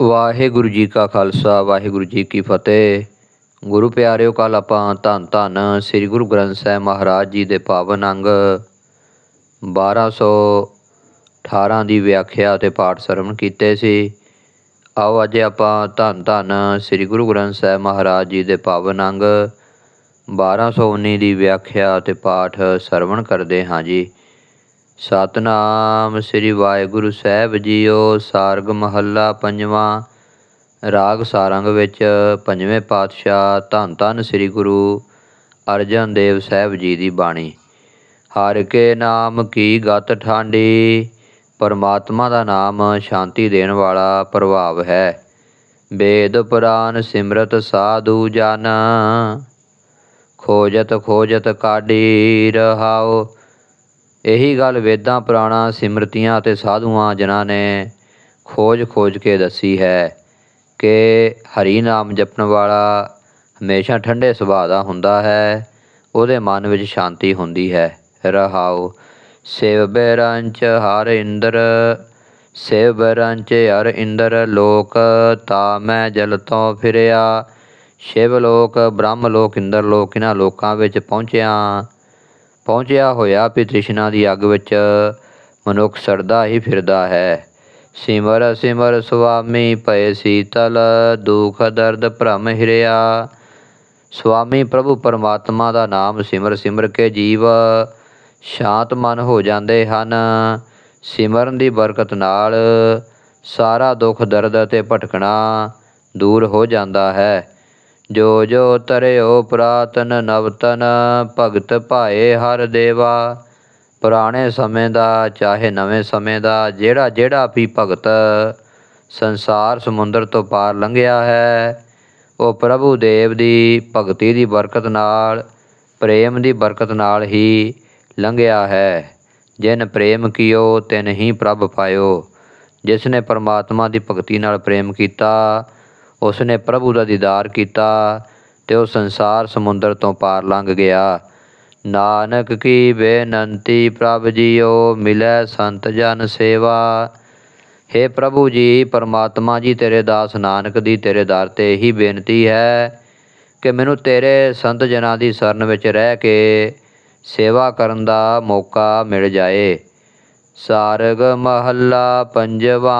ਵਾਹਿਗੁਰੂ ਜੀ ਕਾ ਖਾਲਸਾ, ਵਾਹਿਗੁਰੂ ਜੀ ਕੀ ਫਤਿਹ। ਗੁਰੂ ਪਿਆਰਿਓ ਕੱਲ ਆਪਾਂ ਧੰਨ ਧੰਨ ਸ੍ਰੀ ਗੁਰੂ ਗ੍ਰੰਥ ਸਾਹਿਬ ਮਹਾਰਾਜ ਜੀ ਦੇ ਪਾਵਨ ਅੰਗ 1218 ਦੀ ਵਿਆਖਿਆ ਤੇ ਪਾਠ ਸਰਵਣ ਕੀਤੇ ਸੀ। ਆਓ ਅੱਜ ਆਪਾਂ ਧੰਨ ਧੰਨ ਸ੍ਰੀ ਗੁਰੂ ਗ੍ਰੰਥ ਸਾਹਿਬ ਮਹਾਰਾਜ ਜੀ ਦੇ ਪਾਵਨ ਅੰਗ 1219 ਦੀ ਵਿਆਖਿਆ ਤੇ ਪਾਠ ਸਰਵਣ ਕਰਦੇ ਹਾਂ ਜੀ। ਸਤਨਾਮ ਸ੍ਰੀ ਵਾਹਿਗੁਰੂ ਸਾਹਿਬ ਜੀਓ, ਸਾਰਗ ਮਹੱਲਾ ਪੰਜਵਾਂ, ਰਾਗ ਸਾਰੰਗ ਵਿੱਚ ਪੰਜਵੇਂ ਪਾਤਸ਼ਾਹ ਧੰਨ ਧੰਨ ਸ੍ਰੀ ਗੁਰੂ ਅਰਜਨ ਦੇਵ ਸਾਹਿਬ ਜੀ ਦੀ ਬਾਣੀ। ਹਰ ਕੇ ਨਾਮ ਕੀ ਗਤ ਠਾਂਡੀ, ਪਰਮਾਤਮਾ ਦਾ ਨਾਮ ਸ਼ਾਂਤੀ ਦੇਣ ਵਾਲਾ ਪ੍ਰਭਾਵ ਹੈ। ਵੇਦ ਪੁਰਾਨ ਸਿਮਰਤ ਸਾਧੂ ਜਨ, ਖੋਜਤ ਖੋਜਤ ਕਾਢੀ ਰਹਾਓ ਇਹੀ ਗੱਲ ਵੇਦਾਂ, ਪੁਰਾਣਾ, ਸਿਮਰਤੀਆਂ ਅਤੇ ਸਾਧੂਆਂ ਜਿਨ੍ਹਾਂ ਨੇ ਖੋਜ ਖੋਜ ਕੇ ਦੱਸੀ ਹੈ ਕਿ ਹਰੀ ਨਾਮ ਜਪਣ ਵਾਲਾ ਹਮੇਸ਼ਾ ਠੰਡੇ ਸੁਭਾਅ ਦਾ ਹੁੰਦਾ ਹੈ, ਉਹਦੇ ਮਨ ਵਿੱਚ ਸ਼ਾਂਤੀ ਹੁੰਦੀ ਹੈ। ਰਹਾਉ, ਸਿਵ ਬੇਰੰਚ ਹਰ ਇੰਦਰ, ਸਿਵ ਬੇਰੰਚ ਹਰ ਇੰਦਰ ਲੋਕ, ਤਾ ਮੈਂ ਜਲ ਤੋਂ ਫਿਰਿਆ। ਸ਼ਿਵ ਲੋਕ, ਬ੍ਰਹਮ ਲੋਕ, ਇੰਦਰ ਲੋਕ ਇਹਨਾਂ ਲੋਕਾਂ ਵਿੱਚ ਪਹੁੰਚਿਆ। ਪਹੁੰਚਿਆ ਹੋਇਆ ਵੀ ਤ੍ਰਿਸ਼ਨਾ ਦੀ ਅੱਗ ਵਿੱਚ ਮਨੁੱਖ ਸੜਦਾ ਹੀ ਫਿਰਦਾ ਹੈ। ਸਿਮਰ ਸਿਮਰ ਸੁਆਮੀ ਭਏ ਸੀਤਲ, ਦੁਖ, ਦਰਦ ਭ੍ਰਮ ਹਿਰਿਆ। ਸੁਆਮੀ ਪ੍ਰਭੂ ਪਰਮਾਤਮਾ ਦਾ ਨਾਮ ਸਿਮਰ ਸਿਮਰ ਕੇ ਜੀਵ ਸ਼ਾਂਤ ਮਨ ਹੋ ਜਾਂਦੇ ਹਨ। ਸਿਮਰਨ ਦੀ ਬਰਕਤ ਨਾਲ ਸਾਰਾ ਦੁੱਖ, ਦਰਦ ਅਤੇ ਭਟਕਣਾ ਦੂਰ ਹੋ ਜਾਂਦਾ ਹੈ। ਜੋ ਜੋ ਤਰਿਓ ਪ੍ਰਾਤਨ ਨਵਤਨ, ਭਗਤ ਭਾਏ ਹਰ ਦੇਵਾ। ਪੁਰਾਣੇ ਸਮੇਂ ਦਾ ਚਾਹੇ ਨਵੇਂ ਸਮੇਂ ਦਾ, ਜਿਹੜਾ ਜਿਹੜਾ ਵੀ ਭਗਤ ਸੰਸਾਰ ਸਮੁੰਦਰ ਤੋਂ ਪਾਰ ਲੰਘਿਆ ਹੈ, ਉਹ ਪ੍ਰਭੂ ਦੇਵ ਦੀ ਭਗਤੀ ਦੀ ਬਰਕਤ ਨਾਲ, ਪ੍ਰੇਮ ਦੀ ਬਰਕਤ ਨਾਲ ਹੀ ਲੰਘਿਆ ਹੈ। ਜਿਨ ਪ੍ਰੇਮ ਕੀਓ, ਤਿਨ ਹੀ ਪ੍ਰਭ ਪਾਇਓ। ਜਿਸ ਨੇ ਪਰਮਾਤਮਾ ਦੀ ਭਗਤੀ ਨਾਲ ਪ੍ਰੇਮ ਕੀਤਾ ਉਸ ਨੇ ਪ੍ਰਭੂ ਦਾ ਦੀਦਾਰ ਕੀਤਾ ਤੇ ਉਹ ਸੰਸਾਰ ਸਮੁੰਦਰ ਤੋਂ ਪਾਰ ਲੰਘ ਗਿਆ। ਨਾਨਕ ਕੀ ਬੇਨੰਤੀ ਪ੍ਰਭ ਜੀਓ, ਮਿਲੈ ਸੰਤ ਜਨ ਸੇਵਾ। हे ਪ੍ਰਭੂ ਜੀ, ਪਰਮਾਤਮਾ ਜੀ, ਤੇਰੇ ਦਾਸ ਨਾਨਕ ਦੀ ਤੇਰੇ ਦਰ ਤੇ ਇਹੀ ਬੇਨਤੀ ਹੈ ਕਿ ਮੈਨੂੰ ਤੇਰੇ ਸੰਤ ਜਨਾਂ ਦੀ ਸ਼ਰਨ ਵਿੱਚ ਰਹਿ ਕੇ ਸੇਵਾ ਕਰਨ ਦਾ ਮੌਕਾ ਮਿਲ ਜਾਏ। ਸਾਰਗ ਮਹੱਲਾ ਪੰਜਵਾ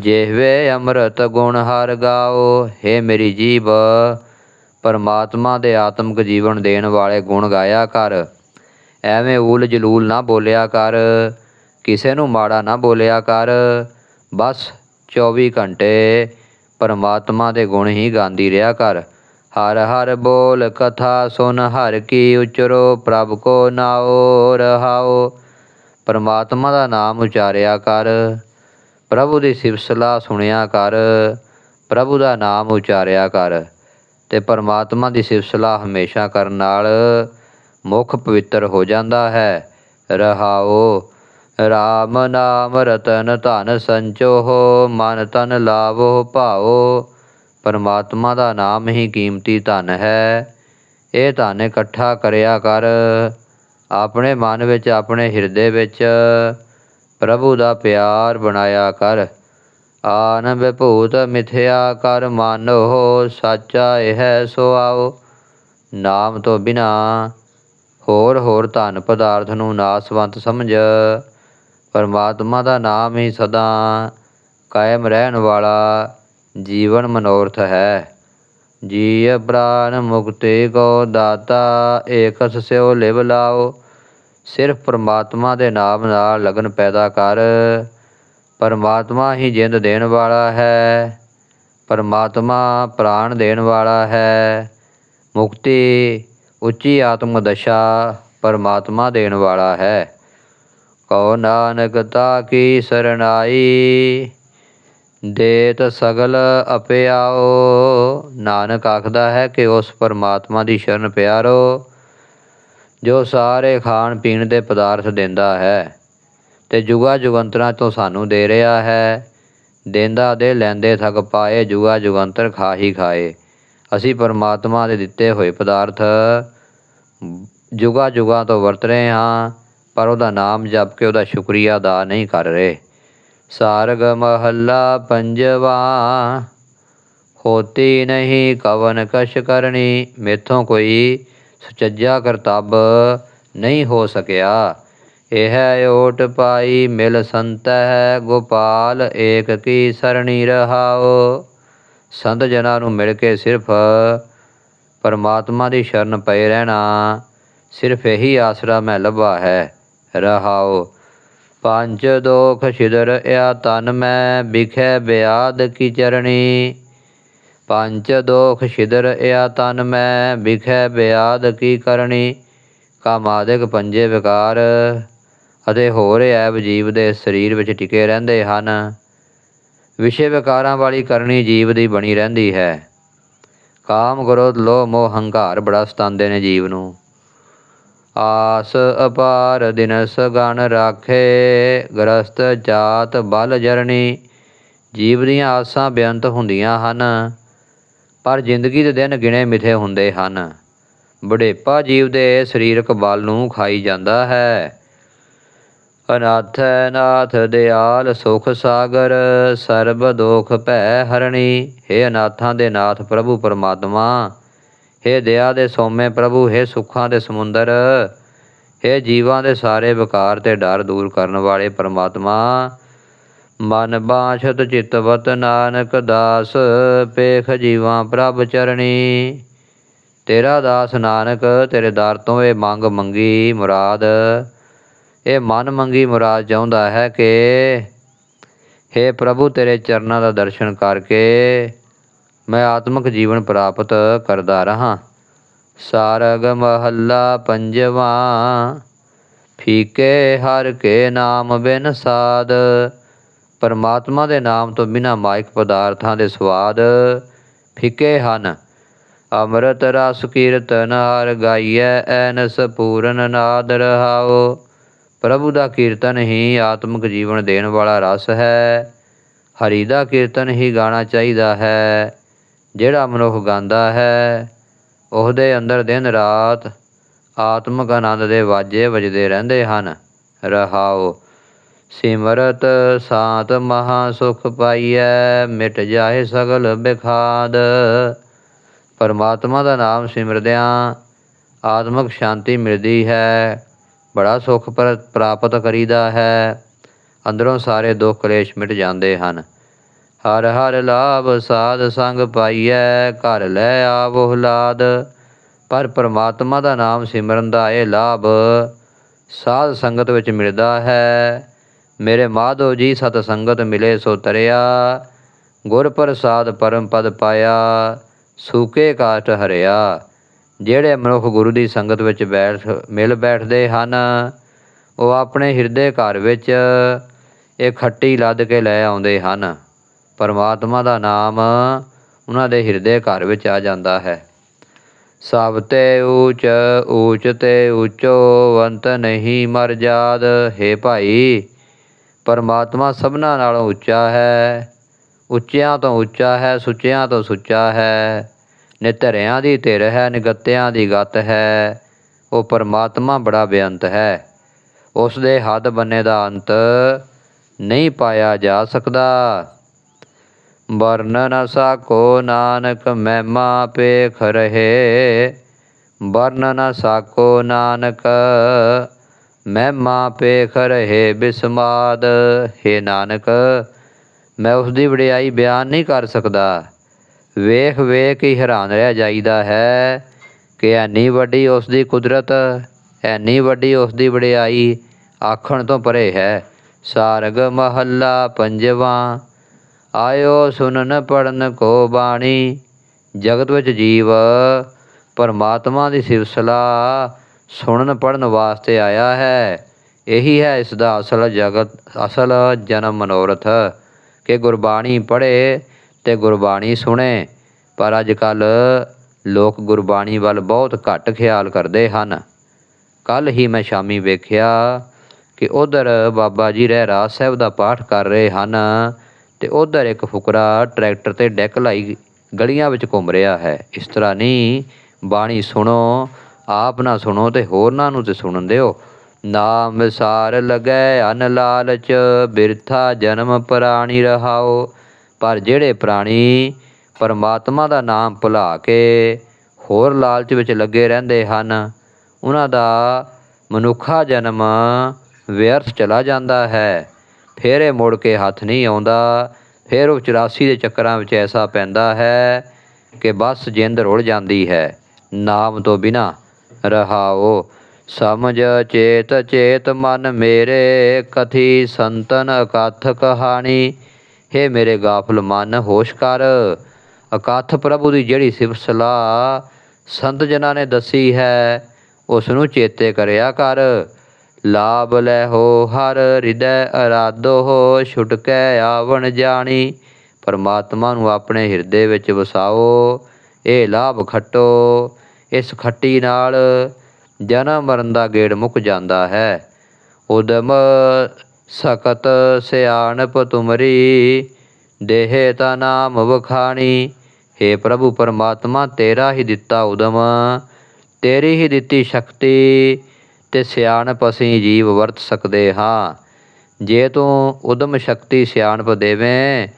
ਜਿਹਵੇ ਅੰਮ੍ਰਿਤ ਗੁਣ ਹਰ ਗਾਓ हे ਮੇਰੀ ਜੀਬ ਪਰਮਾਤਮਾ ਦੇ ਆਤਮਿਕ ਜੀਵਨ ਦੇਣ ਵਾਲੇ ਗੁਣ ਗਾਇਆ ਕਰ। ਐਵੇਂ ਊਲ ਜਲੂਲ ਨਾ ਬੋਲਿਆ ਕਰ, ਕਿਸੇ ਨੂੰ ਮਾੜਾ ਨਾ ਬੋਲਿਆ ਕਰ। ਬਸ 24 ਘੰਟੇ ਪਰਮਾਤਮਾ ਦੇ ਗੁਣ ਹੀ ਗਾਉਂਦੀ ਰਿਹਾ ਕਰ। ਹਰ ਹਰ ਬੋਲ ਕਥਾ ਸੁਨ, ਹਰ ਕੀ ਉਚਰੋ, ਪ੍ਰਭ ਕੋ ਨਾਉ ਰਹਾਓ। ਪਰਮਾਤਮਾ ਦਾ ਨਾਮ ਉਚਾਰਿਆ ਕਰ। ਪ੍ਰਭੂ ਦੀ ਸਿਫਤ ਸੁਣਿਆ ਕਰ, ਪ੍ਰਭੂ ਦਾ ਨਾਮ ਉਚਾਰਿਆ ਕਰ ਤੇ ਪਰਮਾਤਮਾ ਦੀ ਸਿਫਤ ਹਮੇਸ਼ਾ ਕਰਨ ਨਾਲ ਮੁਖ ਪਵਿੱਤਰ ਹੋ ਜਾਂਦਾ ਹੈ। ਰਹਾਓ, ਰਾਮ ਨਾਮ ਰਤਨ ਧਨ ਸੰਚੋ ਮਨ ਤਨ ਲਾਵੋ ਭਾਓ ਪਰਮਾਤਮਾ ਦਾ ਨਾਮ ਹੀ ਕੀਮਤੀ ਧਨ ਹੈ। ਇਹ ਧਨ ਇਕੱਠਾ ਕਰਿਆ ਕਰ, ਆਪਣੇ ਮਨ ਵਿੱਚ, ਆਪਣੇ ਹਿਰਦੇ ਵਿੱਚ ਪ੍ਰਭੂ ਦਾ ਪਿਆਰ ਬਣਾਇਆ ਕਰ। ਆਨ ਵਿਭੂਤ ਮਿਥਿਆ ਕਰ ਮਾਨੋ, ਸਾਚਾ ਇਹ ਸੋ ਆਓ। ਨਾਮ ਤੋਂ ਬਿਨਾ ਹੋਰ ਹੋਰ ਧਨ ਪਦਾਰਥ ਨੂੰ ਨਾਸਵੰਤ ਸਮਝ। ਪਰਮਾਤਮਾ ਦਾ ਨਾਮ ਹੀ ਸਦਾ ਕਾਇਮ ਰਹਿਣ ਵਾਲਾ ਜੀਵਨ ਮਨੋਰਥ ਹੈ। ਜੀ ਪ੍ਰਾਨ ਮੁਕਤੇ ਕੋ ਦਾਤਾ ਏਕਸ ਸਿਓ ਲਿਵ ਲਾਓ। ਸਿਰਫ ਪਰਮਾਤਮਾ ਦੇ ਨਾਮ ਨਾਲ ਲਗਨ ਪੈਦਾ ਕਰ। ਪਰਮਾਤਮਾ ਹੀ ਜਿੰਦ ਦੇਣ ਵਾਲਾ ਹੈ। ਪਰਮਾਤਮਾ ਪ੍ਰਾਣ ਦੇਣ ਵਾਲਾ ਹੈ। ਮੁਕਤੀ, ਉੱਚੀ ਆਤਮ ਦਸ਼ਾ ਪਰਮਾਤਮਾ ਦੇਣ ਵਾਲਾ ਹੈ। ਕਉ ਨਾਨਕ ਤਾ ਕੀ ਸਰਣਾਈ? ਦੇਤ ਸਗਲ ਅਪਿਆਓ ਨਾਨਕ ਆਖਦਾ ਹੈ ਕਿ ਉਸ ਪਰਮਾਤਮਾ ਦੀ ਸ਼ਰਨ ਪਿਆਰੋ। ਜੋ ਸਾਰੇ ਖਾਣ ਪੀਣ ਦੇ ਪਦਾਰਥ ਦਿੰਦਾ ਹੈ ਤੇ ਜੁਗਾ ਜੁਗੰਤਰਾਂ ਤੋਂ ਸਾਨੂੰ ਦੇ ਰਿਹਾ ਹੈ। ਦੇਂਦਾ ਦੇ ਲੈਂਦੇ ਥਕ ਪਾਏ, ਜੁਗਾ ਜੁਗੰਤਰ ਖਾ ਹੀ ਖਾਏ। ਅਸੀਂ ਪਰਮਾਤਮਾ ਦੇ ਦਿੱਤੇ ਹੋਏ ਪਦਾਰਥ ਜੁਗਾ ਜੁਗਾ ਤੋਂ ਵਰਤ ਰਹੇ ਹਾਂ, ਪਰ ਉਹਦਾ ਨਾਮ ਜਪ ਕੇ ਉਹਦਾ ਸ਼ੁਕਰੀਆ ਅਦਾ ਨਹੀਂ ਕਰ ਰਹੇ। ਸਾਰਗ ਮਹੱਲਾ ਪੰਜਵਾ ਹੋਤੀ ਨਹੀਂ, ਕਵਨ ਕਸ਼ ਕਰਨੀ, ਮੇਥੋਂ ਕੋਈ ਸੁਚੱਜਾ ਕਰਤੱਬ ਨਹੀਂ ਹੋ ਸਕਿਆ। ਇਹ ਓਟ ਪਾਈ ਮਿਲ ਸੰਤਹਿ ਗੋਪਾਲ ਏਕ ਕੀ ਸਰਣੀ ਰਹਾਓ ਸੰਤ ਜਨਾਂ ਨੂੰ ਮਿਲ ਕੇ ਸਿਰਫ ਪਰਮਾਤਮਾ ਦੀ ਸ਼ਰਨ ਪਏ ਰਹਿਣਾ, ਸਿਰਫ ਇਹੀ ਆਸਰਾ ਮੈਂ ਲੱਭਾ ਹੈ ਰਹਾਓ ਪੰਜ ਦੋਖ ਛਿਦਰ ਆ ਤਨ ਮੈਂ ਬਿਖੈ ਬਿਆਦ ਕੀ ਚਰਣੀ। ਪੰਜ ਦੋਖ ਛਿਦਰ ਇਆ ਤਨ ਮੈਂ ਬਿਖੈ ਬਿਆਦ ਕੀ ਕਰਨੀ? ਕਾਮਾਦਿਕ ਪੰਜੇ ਵਿਕਾਰ, ਅਤੇ ਹੋਰ ਐਬ ਜੀਵ ਦੇ ਸਰੀਰ ਵਿੱਚ ਟਿਕੇ ਰਹਿੰਦੇ ਹਨ। ਵਿਸ਼ੇ ਵਿਕਾਰਾਂ ਵਾਲੀ ਕਰਨੀ ਜੀਵ ਦੀ ਬਣੀ ਰਹਿੰਦੀ ਹੈ। ਕਾਮ ਕ੍ਰੋਧ, ਲੋਭ, ਮੋਹ, ਹੰਕਾਰ ਬੜਾ ਸਤਾਉਂਦੇ ਨੇ ਜੀਵ ਨੂੰ। ਆਸ ਅਪਾਰ ਦਿਨਸ ਗਣ ਰਾਖੇ, ਗ੍ਰਸਤ ਜਾਤ ਬਲ ਜਰਨੀ। ਜੀਵ ਦੀਆਂ ਆਸਾਂ ਬੇਅੰਤ ਹੁੰਦੀਆਂ ਹਨ। ਪਰ ਜ਼ਿੰਦਗੀ ਦੇ ਦਿਨ ਗਿਣੇ ਮਿਥੇ ਹੁੰਦੇ ਹਨ ਬੁਢੇਪਾ ਜੀਵ ਦੇ ਸਰੀਰਕ ਬਲ ਨੂੰ ਖਾਈ ਜਾਂਦਾ ਹੈ ਅਨਾਥੈ ਨਾਥ ਦਿਆਲ ਸੁਖ ਸਾਗਰ ਸਰਬ ਦੋਖ ਭੈ ਹਰਣੀ हे ਅਨਾਥਾਂ ਦੇ ਨਾਥ ਪ੍ਰਭੂ ਪਰਮਾਤਮਾ हे ਦਇਆ ਦੇ ਸੋਮੇ ਪ੍ਰਭੂ हे ਸੁੱਖਾਂ ਦੇ ਸਮੁੰਦਰ हे ਜੀਵਾਂ ਦੇ ਸਾਰੇ ਵਿਕਾਰ ਤੇ ਡਰ ਦੂਰ ਕਰਨ ਵਾਲੇ ਪਰਮਾਤਮਾ ਮਨ ਬਾਛਤ ਚਿਤਵਤ ਨਾਨਕ ਦਾਸ, ਪੇਖ ਜੀਵਾਂ ਪ੍ਰਭ ਚਰਣੀ। ਤੇਰਾ ਦਾਸ ਨਾਨਕ, ਤੇਰੇ ਦਰ ਤੋਂ ਇਹ ਮੰਗ ਮੰਗੀ ਮੁਰਾਦ। ਇਹ ਮਨ ਮੰਗੀ ਮੁਰਾਦ ਚਾਹੁੰਦਾ ਹੈ ਕਿ हे ਪ੍ਰਭੂ, ਤੇਰੇ ਚਰਨਾਂ ਦਾ ਦਰਸ਼ਨ ਕਰਕੇ ਮੈਂ ਆਤਮਿਕ ਜੀਵਨ ਪ੍ਰਾਪਤ ਕਰਦਾ ਰਹਾ। ਸਾਰਗ ਮਹੱਲਾ ਪੰਜਵਾ, ਫੀਕੇ ਹਰ ਕੇ ਨਾਮ ਬਿਨ ਸਾਦ ਪਰਮਾਤਮਾ ਦੇ ਨਾਮ ਤੋਂ ਬਿਨਾਂ ਮਾਇਕ ਪਦਾਰਥਾਂ ਦੇ ਸਵਾਦ ਫਿੱਕੇ ਹਨ। ਅੰਮ੍ਰਿਤ ਰਸ ਕੀਰਤਨ ਹਰ ਗਾਈਐ, ਐਨਸ ਪੂਰਨ ਨਾਦ ਰਹਾਓ ਪ੍ਰਭੂ ਦਾ ਕੀਰਤਨ ਹੀ ਆਤਮਿਕ ਜੀਵਨ ਦੇਣ ਵਾਲਾ ਰਸ ਹੈ। ਹਰੀ ਦਾ ਕੀਰਤਨ ਹੀ ਗਾਣਾ ਚਾਹੀਦਾ ਹੈ। ਜਿਹੜਾ ਮਨੁੱਖ ਗਾਉਂਦਾ ਹੈ, ਉਹਦੇ ਅੰਦਰ ਦਿਨ ਰਾਤ ਆਤਮਿਕ ਆਨੰਦ ਦੇ ਵਾਜੇ ਵੱਜਦੇ ਰਹਿੰਦੇ ਹਨ। ਰਹਾਓ ਸਿਮਰਤ ਸਾਤ ਮਹਾ ਸੁਖ ਪਾਈਐ, ਮਿਟ ਜਾਏ ਸਗਲ ਬਿਖਾਦ। ਪਰਮਾਤਮਾ ਦਾ ਨਾਮ ਸਿਮਰਦਿਆਂ ਆਤਮਿਕ ਸ਼ਾਂਤੀ ਮਿਲਦੀ ਹੈ, ਬੜਾ ਸੁਖ ਪ੍ਰ- ਪ੍ਰਾਪਤ ਕਰੀਦਾ ਹੈ। ਅੰਦਰੋਂ ਸਾਰੇ ਦੁੱਖ ਕਲੇਸ਼ ਮਿਟ ਜਾਂਦੇ ਹਨ। ਹਰ ਹਰ ਲਾਭ ਸਾਧ ਸੰਗ ਪਾਈਐ, ਘਰ ਲੈ ਆਵੋ ਲਾਦ ਪਰ ਪਰਮਾਤਮਾ ਦਾ ਨਾਮ ਸਿਮਰਨ ਦਾ ਇਹ ਲਾਭ ਸਾਧ ਸੰਗਤ ਵਿੱਚ ਮਿਲਦਾ ਹੈ। ਮੇਰੇ ਮਾਧੋ ਜੀ ਸਤ ਸੰਗਤ ਮਿਲੇ ਸੋ ਤਰਿਆ, ਗੁਰ ਪ੍ਰਸਾਦ ਪਰਮ ਪਦ ਪਾਇਆ, ਸੂਕੇ ਕਾਟ ਹਰਿਆ। ਜਿਹੜੇ ਮਨੁੱਖ ਗੁਰੂ ਦੀ ਸੰਗਤ ਵਿੱਚ ਬੈਠ, ਮਿਲ ਬੈਠਦੇ ਹਨ, ਉਹ ਆਪਣੇ ਹਿਰਦੇ ਘਰ ਵਿੱਚ ਇਹ ਖੱਟੀ ਲੱਦ ਕੇ ਲੈ ਆਉਂਦੇ ਹਨ। ਪਰਮਾਤਮਾ ਦਾ ਨਾਮ ਉਹਨਾਂ ਦੇ ਹਿਰਦੇ ਘਰ ਵਿੱਚ ਆ ਜਾਂਦਾ ਹੈ। ਸਭ ਤੇ ਊਚ ਊਚ ਤੇ ਊਚੋ ਵੰਤ ਨਹੀਂ ਮਰ ਜਾਦ। ਹੈ ਭਾਈ ਪਰਮਾਤਮਾ ਸਭਨਾਂ ਨਾਲੋਂ ਉੱਚਾ ਹੈ। ਉੱਚਿਆਂ ਤੋਂ ਉੱਚਾ ਹੈ, ਸੁੱਚਿਆਂ ਤੋਂ ਸੁੱਚਾ ਹੈ। ਨਿਤਰਿਆਂ ਦੀ ਧਿਰ ਹੈ, ਨਿਗੱਤਿਆਂ ਦੀ ਗਤ ਹੈ। ਉਹ ਪਰਮਾਤਮਾ ਬੜਾ ਬੇਅੰਤ ਹੈ। ਉਸ ਦੇ ਹੱਦ ਬੰਨੇ ਦਾ ਅੰਤ ਨਹੀਂ ਪਾਇਆ ਜਾ ਸਕਦਾ। ਵਰਨਨ ਸਾਕੋ ਨਾਨਕ ਮਹਿਮਾ ਪੇਖ ਰਹੇ। ਵਰਨਨ ਸਾਕੋ ਨਾਨਕ ਮਹਿਮਾ ਪੇਖ ਰਹੇ ਬਿਸਮਾਦ, ਹੈ ਨਾਨਕ, ਮੈਂ ਉਸ ਦੀ ਵਡਿਆਈ ਬਿਆਨ ਨਹੀਂ ਕਰ ਸਕਦਾ। ਵੇਖ ਵੇਖ ਹੀ ਹੈਰਾਨ ਰਹਿ ਜਾਈਦਾ ਹੈ ਕਿ ਐਨੀ ਵੱਡੀ ਉਸ ਦੀ ਕੁਦਰਤ, ਐਨੀ ਵੱਡੀ ਉਸ ਦੀ ਵਡਿਆਈ ਆਖਣ ਤੋਂ ਪਰੇ ਹੈ। ਸਾਰਗ ਮਹੱਲਾ ਪੰਜਵਾਂ, ਆਇਓ ਸੁਨਨ ਪੜਨ ਕੋ ਬਾਣੀ। ਜਗਤ ਵਿੱਚ ਜੀਵ, ਪਰਮਾਤਮਾ ਦੀ ਸਿਵਸਲਾ ਸੁਣਨ ਪੜਨ ਵਾਸਤੇ ਆਇਆ ਹੈ। ਇਹੀ ਹੈ ਇਸ ਦਾ ਅਸਲ ਜਗਤ, ਅਸਲ ਜਨਮ ਮਨੋਰਥ। ਕਿ ਗੁਰਬਾਣੀ ਪੜ੍ਹੇ ਤੇ ਗੁਰਬਾਣੀ ਸੁਣੇ। ਪਰ ਅੱਜ ਕੱਲ ਲੋਕ ਗੁਰਬਾਣੀ ਵੱਲ ਬਹੁਤ ਘੱਟ ਖਿਆਲ ਕਰਦੇ ਹਨ। ਕੱਲ ਹੀ ਮੈਂ ਸ਼ਾਮੀ ਵੇਖਿਆ ਕਿ ਉਧਰ ਬਾਬਾ ਜੀ ਰਹਿ ਰਾਜ ਸਾਹਿਬ ਦਾ ਪਾਠ ਕਰ ਰਹੇ ਹਨ ਤੇ ਉਧਰ ਇੱਕ ਫੁਕਰਾ ਟਰੈਕਟਰ ਤੇ ਡੈਕ ਲਾਈ ਗਲੀਆਂ ਵਿੱਚ ਘੁੰਮ ਰਿਹਾ ਹੈ। ਇਸ ਤਰ੍ਹਾਂ ਨਹੀਂ, ਬਾਣੀ ਸੁਣੋ ਆਪ ਨਾ ਸੁਣੋ ਤੇ ਹੋਰਨਾਂ ਨੂੰ ਤੇ ਸੁਣਨ ਦਿਓ। ਨਾਮ ਵਿਸਾਰ ਲਗੈ ਅਨ ਲਾਲਚ, ਬਿਰਥਾ ਜਨਮ ਪ੍ਰਾਣੀ ਰਹਾਓ। ਪਰ ਜਿਹੜੇ ਪ੍ਰਾਣੀ ਪਰਮਾਤਮਾ ਦਾ ਨਾਮ ਭੁਲਾ ਕੇ ਹੋਰ ਲਾਲਚ ਵਿੱਚ ਲੱਗੇ ਰਹਿੰਦੇ ਹਨ, ਉਹਨਾਂ ਦਾ ਮਨੁੱਖਾ ਜਨਮ ਵਿਅਰਥ ਚਲਾ ਜਾਂਦਾ ਹੈ। ਫਿਰ ਇਹ ਮੁੜ ਕੇ ਹੱਥ ਨਹੀਂ ਆਉਂਦਾ। ਫਿਰ ਉਹ 84 ਦੇ ਚੱਕਰਾਂ ਵਿੱਚ ਐਸਾ ਪੈਂਦਾ ਹੈ ਕਿ ਬਸ ਜਿੰਦ ਰੁੜ ਜਾਂਦੀ ਹੈ, ਨਾਮ ਤੋਂ ਬਿਨਾ। ਰਹਾਓ। ਸਮਝ ਚੇਤ ਚੇਤ ਮਨ ਮੇਰੇ, ਕਥੀ ਸੰਤਨ ਅਕਥ ਕਹਾਣੀ। ਹੇ ਮੇਰੇ ਗਾਫਲ ਮਨ, ਹੋਸ਼ ਕਰ। ਅਕਥ ਪ੍ਰਭੂ ਦੀ ਜਿਹੜੀ ਸਿਫਤ ਸਲਾਹ ਸੰਤ ਜਨਾਂ ਨੇ ਦੱਸੀ ਹੈ ਉਸ ਨੂੰ ਚੇਤੇ ਕਰਿਆ ਕਰ। ਲਾਭ ਲੈ ਹੋ ਹਰ, ਹਿਰਦੈ ਅਰਾਦੋ ਹੋ, ਛੁਟਕੈ ਆਵਣ ਜਾਣੀ। ਪਰਮਾਤਮਾ ਨੂੰ ਆਪਣੇ ਹਿਰਦੇ ਵਿੱਚ ਵਸਾਓ, ਇਹ ਲਾਭ ਖੱਟੋ। ਇਸ ਖੱਟੀ ਨਾਲ ਜਨਮ ਮਰਨ ਦਾ ਗੇੜ ਮੁੱਕ ਜਾਂਦਾ ਹੈ। ਉਦਮ ਸਕਤ ਸਿਆਣਪ ਤੁਮਰੀ, ਦੇਹੇ ਤਾ ਨਾਮ ਵਖਾਣੀ। हे ਪ੍ਰਭੂ ਪਰਮਾਤਮਾ, ਤੇਰਾ ਹੀ ਦਿੱਤਾ ਉਦਮ। ਤੇਰੀ ਹੀ ਦਿੱਤੀ ਸ਼ਕਤੀ ਤੇ ਸਿਆਣਪ ਅਸੀਂ ਜੀਵ ਵਰਤ ਸਕਦੇ ਹਾਂ। ਜੇ ਤੂੰ ਉਦਮ ਸ਼ਕਤੀ ਸਿਆਣਪ ਦੇਵੇਂ,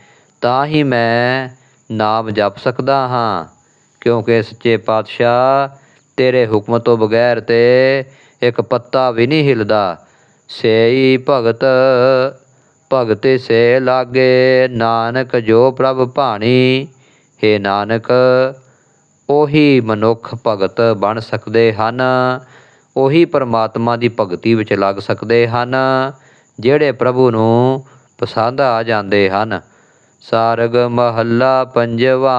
ਤਾਂ ਹੀ ਮੈਂ ਨਾਮ ਜਪ ਸਕਦਾ ਹਾਂ। ਕਿਉਂਕਿ ਸੱਚੇ ਪਾਤਸ਼ਾਹ ਤੇਰੇ ਹੁਕਮ ਤੋਂ ਬਗੈਰ ਤੇ ਇੱਕ ਪੱਤਾ ਵੀ ਨਹੀਂ ਹਿਲਦਾ। ਸੇਈ ਭਗਤ, ਭਗਤੇ ਸੇ ਲਾਗੇ, ਨਾਨਕ ਜੋ ਪ੍ਰਭ ਭਾਣੀ हे ਨਾਨਕ, ਉਹੀ ਮਨੁੱਖ ਭਗਤ ਬਣ ਸਕਦੇ ਹਨ, ਉਹੀ ਪਰਮਾਤਮਾ ਦੀ ਭਗਤੀ ਵਿੱਚ ਲੱਗ ਸਕਦੇ ਹਨ, ਜਿਹੜੇ ਪ੍ਰਭੂ ਨੂੰ ਪਸੰਦ ਆ ਜਾਂਦੇ ਹਨ। ਸਾਰਗ ਮਹੱਲਾ ਪੰਜਵਾ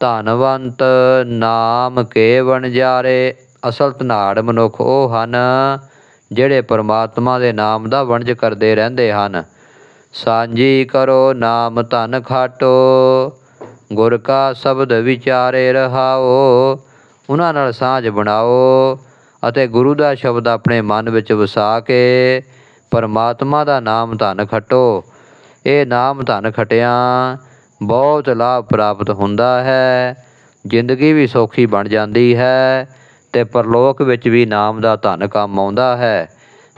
ਧਨਵੰਤ ਨਾਮ ਕੇ ਵਣਜਾਰੇ ਅਸਲ ਧਨਾੜ ਮਨੁੱਖ ਉਹ ਹਨ ਜਿਹੜੇ ਪਰਮਾਤਮਾ ਦੇ ਨਾਮ ਦਾ ਵਣਜ ਕਰਦੇ ਰਹਿੰਦੇ ਹਨ। ਸਾਂਝੀ ਕਰੋ ਨਾਮ ਧਨ ਖਾਟੋ, ਗੁਰ ਕਾ ਸ਼ਬਦ ਵਿਚਾਰੇ ਰਹਾਓ, ਉਹਨਾਂ ਨਾਲ ਸਾਂਝ ਬਣਾਓ ਅਤੇ ਗੁਰੂ ਦਾ ਸ਼ਬਦ ਆਪਣੇ ਮਨ ਵਿੱਚ ਵਸਾ ਕੇ ਪਰਮਾਤਮਾ ਦਾ ਨਾਮ ਧਨ ਖਟੋ। ਇਹ ਨਾਮ ਧਨ ਖਟਿਆਂ ਬਹੁਤ ਲਾਭ ਪ੍ਰਾਪਤ ਹੁੰਦਾ ਹੈ। ਜ਼ਿੰਦਗੀ ਵੀ ਸੌਖੀ ਬਣ ਜਾਂਦੀ ਹੈ ਤੇ ਪਰਲੋਕ ਵਿੱਚ ਵੀ ਨਾਮ ਦਾ ਧਨ ਕੰਮ ਆਉਂਦਾ ਹੈ।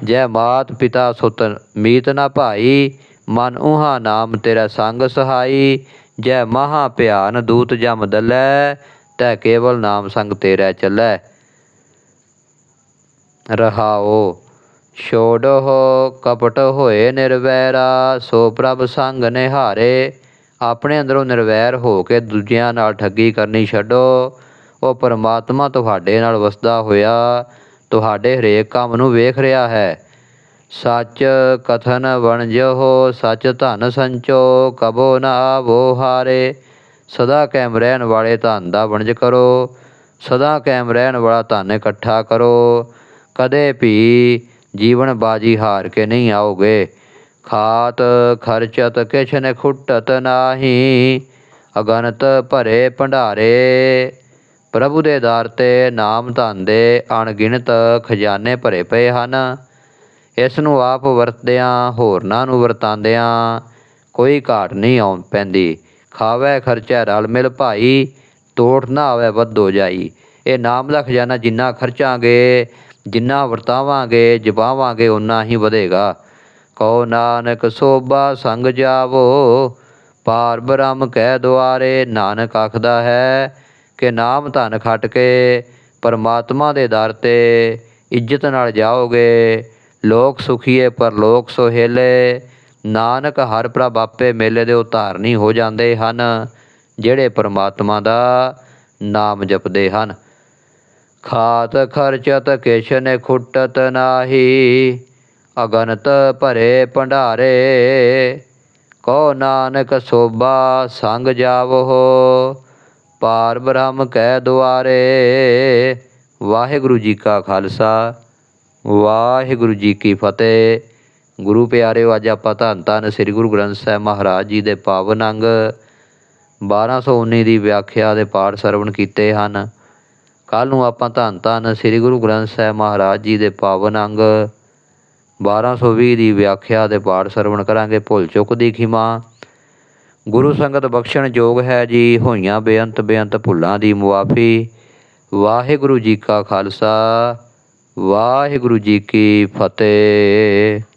ਜੈ ਮਾਤ ਪਿਤਾ ਸੁਤ ਮੀਤ ਨਾ ਭਾਈ, ਮਨ ਉਹਾ ਨਾਮ ਤੇਰਾ ਸੰਗ ਸਹਾਈ। ਜੈ ਮਹਾ ਭਿਆਨ ਦੂਤ ਜਮ ਦਲੈ, ਤੈ ਕੇਵਲ ਨਾਮ ਸੰਗ ਤੇਰਾ ਚੱਲੈ। ਰਹਾਓ ਛੋੜੋ ਕਪਟ ਹੋਏ ਨਿਰਵੈਰਾ, ਸੋ ਪ੍ਰਭ ਸੰਗ ਨਿਹਾਰੇ। ਆਪਣੇ ਅੰਦਰੋਂ ਨਿਰਵੈਰ ਹੋ ਕੇ ਦੂਜਿਆਂ ਨਾਲ ਠੱਗੀ ਕਰਨੀ ਛੱਡੋ। ਉਹ ਪਰਮਾਤਮਾ ਤੁਹਾਡੇ ਨਾਲ ਵਸਦਾ ਹੋਇਆ, ਤੁਹਾਡੇ ਹਰੇਕ ਕੰਮ ਨੂੰ ਵੇਖ ਰਿਹਾ ਹੈ। ਸੱਚ ਕਥਨ ਵਣਜੋ ਸੱਚ ਧਨ ਸੰਚੋ, ਕਬੋ ਨਾ ਆਵੋ ਹਾਰੇ। ਸਦਾ ਕਾਇਮ ਰਹਿਣ ਵਾਲੇ ਧਨ ਦਾ ਵਣਜ ਕਰੋ, ਸਦਾ ਕਾਇਮ ਰਹਿਣ ਵਾਲਾ ਧਨ ਇਕੱਠਾ ਕਰੋ। ਕਦੇ ਵੀ ਜੀਵਨ ਬਾਜੀ ਹਾਰ ਕੇ ਨਹੀਂ ਆਓਗੇ। ਖਾਤ ਖਰਚਤ ਕਿਛ ਨ ਖੁੱਟਤ ਨਾਹੀ, ਅਗਨਤ ਭਰੇ ਭੰਡਾਰੇ। ਪ੍ਰਭੂ ਦੇ ਦਰ ਤੇ ਨਾਮ ਧਨ ਦੇ ਅਣਗਿਣਤ ਖਜ਼ਾਨੇ ਭਰੇ ਪਏ ਹਨ। ਇਸ ਨੂੰ ਆਪ ਵਰਤਦਿਆਂ, ਹੋਰਨਾਂ ਨੂੰ ਵਰਤਾਂਦਿਆਂ ਕੋਈ ਘਾਟ ਨਹੀਂ ਆਉਂ ਪੈਂਦੀ। ਖਾਵੇ ਖਰਚਾ ਰਲ ਮਿਲ ਭਾਈ ਤੋੜ ਨਾ ਆਵੇ ਵੱਧੋ ਜਾਈ। ਇਹ ਨਾਮ ਦਾ ਖਜ਼ਾਨਾ ਜਿੰਨਾ ਖਰਚਾਂਗੇ, ਜਿੰਨਾ ਵਰਤਾਵਾਂਗੇ, ਜਪਾਵਾਂਗੇ ਉਨਾ ਹੀ ਵਧੇਗਾ। ਕਹੋ ਨਾਨਕ ਸੋਭਾ ਸੰਗ ਜਾਵੋ ਪਾਰ ਬ੍ਰਹਮ ਕਹਿ ਦੁਆਰੇ ਨਾਨਕ ਆਖਦਾ ਹੈ, ਕਿ ਨਾਮ ਧਨ ਖੱਟ ਕੇ ਪਰਮਾਤਮਾ ਦੇ ਦਰ ਤੇ ਇੱਜ਼ਤ ਨਾਲ ਜਾਓਗੇ। ਲੋਕ ਸੁਖੀਏ ਪਰ ਲੋਕ ਸੋਹੇਲੇ ਨਾਨਕ ਹਰ ਪ੍ਰਭ ਆਪੇ ਮੇਲੇ ਦੇ ਉਤਾਰਨੀ ਹੋ ਜਾਂਦੇ ਹਨ, ਜਿਹੜੇ ਪਰਮਾਤਮਾ ਦਾ ਨਾਮ ਜਪਦੇ ਹਨ। ਖਾਤ ਖਰਚਤ ਕਿਛ ਨ ਖੁੱਟਤ ਨਾਹੀ ਅਗਨਤ ਭਰੇ ਭੰਡਾਰੇ ਕੋ ਨਾਨਕ ਸੋਭਾ ਸੰਗ ਜਾਵੋ ਪਾਰ ਬ੍ਰਹਮ ਕਹਿ ਦੁਆਰੇ। ਵਾਹਿਗੁਰੂ ਜੀ ਕਾ ਖਾਲਸਾ, ਵਾਹਿਗੁਰੂ ਜੀ ਕੀ ਫਤਿਹ। ਗੁਰੂ ਪਿਆਰਿਓ ਅੱਜ ਆਪਾਂ ਧੰਨ ਧੰਨ ਸ੍ਰੀ ਗੁਰੂ ਗ੍ਰੰਥ ਸਾਹਿਬ ਮਹਾਰਾਜ ਜੀ ਦੇ ਪਾਵਨ ਅੰਗ 1219 ਦੀ ਵਿਆਖਿਆ ਦੇ ਪਾਠ ਸਰਵਣ ਕੀਤੇ ਹਨ। ਕੱਲ ਨੂੰ ਆਪਾਂ ਧੰਨ ਧੰਨ ਸ੍ਰੀ ਗੁਰੂ ਗ੍ਰੰਥ ਸਾਹਿਬ ਮਹਾਰਾਜ ਜੀ ਦੇ ਪਾਵਨ ਅੰਗ 1220 ਦੀ ਵਿਆਖਿਆ ਦੇ ਪਾਠ ਸਰਵਣ ਕਰਾਂਗੇ ਭੁੱਲ ਚੁੱਕ ਦੀ ਖਿਮਾ। ਗੁਰੂ ਸੰਗਤ ਬਖਸ਼ਣ ਯੋਗ ਹੈ ਜੀ, ਹੋਈਆਂ ਬੇਅੰਤ ਬੇਅੰਤ ਭੁੱਲਾਂ ਦੀ ਮੁਆਫੀ। ਵਾਹਿਗੁਰੂ ਜੀ ਕਾ ਖਾਲਸਾ, ਵਾਹਿਗੁਰੂ ਜੀ ਕੀ ਫਤਿਹ।